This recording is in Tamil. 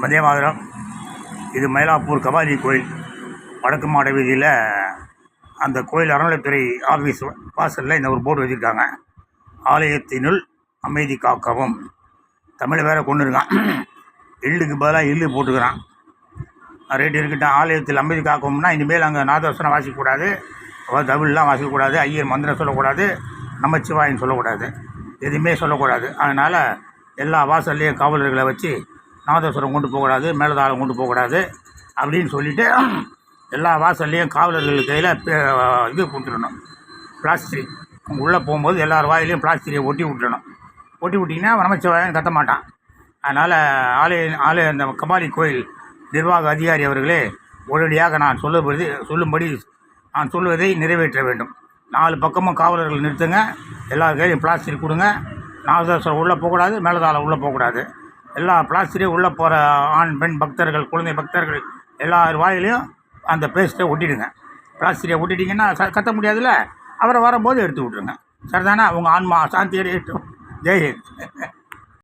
மதிய மாதிரம் இது மயிலாப்பூர் கபாலி கோயில். வடக்கு மாட வீதியில் அந்த கோயில் அறநிலைத்துறை ஆஃபீஸ் வாசலில் இந்த ஒரு போர்டு வச்சுருக்காங்க. ஆலயத்தினுள் அமைதி காக்கவும். தமிழை வேற கொண்டு இருக்கான். எள்ளுக்கு பதிலாக எள்ளு போட்டுக்கிறான். ரேட்டு இருக்கட்டும் ஆலயத்தில் அமைதி காக்கவும்னா இனிமேல் அங்கே நாதஸ்வரம் வாசிக்கக்கூடாது. தமிழ்லாம் வாசிக்கக்கூடாது. ஐயர் மந்திரம் சொல்லக்கூடாது. நமச்சிவாயின்னு சொல்லக்கூடாது. எதுவுமே சொல்லக்கூடாது. அதனால் எல்லா வாசல்லையும் காவலர்களை வச்சு நாதஸ்வரம் கொண்டு போகக்கூடாது மேலதாளம் கொண்டு போகக்கூடாது அப்படின்னு சொல்லிவிட்டு எல்லா வாசல்லையும் காவலர்கள் கையில் இது கொடுத்துடணும். பிளாஸ்டிக். உள்ளே போகும்போது எல்லார் வாயிலையும் பிளாஸ்டிக்கை ஒட்டி விட்டுறணும் ஒட்டி விட்டிங்கன்னா நமச்சிவாயம் கத்த மாட்டான். அதனால் ஆலய ஆலய அந்த கபாலி கோயில் நிர்வாக அதிகாரி அவர்களே உடனடியாக நான் சொல்லுபடி சொல்லும்படி நான் சொல்லுவதை நிறைவேற்ற வேண்டும். நாலு பக்கமும் காவலர்கள் நிறுத்துங்க. எல்லா கையிலையும் பிளாஸ்டிக் கொடுங்க. நாகதேஸ்வரம் உள்ளே போகக்கூடாது மேலதாளம் உள்ளே போகக்கூடாது. எல்லா பிளாஸ்டிக்கையும் உள்ளே போகிற ஆண் பெண் பக்தர்கள் குழந்தை பக்தர்கள் எல்லார் வாயிலையும் அந்த பேஸ்ட்டை ஒட்டிடுங்க. பிளாஸ்டிக்கை ஒட்டிட்டிங்கன்னா ச கத்த முடியாதுல்ல? அவரை வரும்போது எடுத்து விட்ருங்க சரிதானே? உங்கள் ஆன்மா சாந்தி அடையட்டும். ஜெய்ஹிந்த்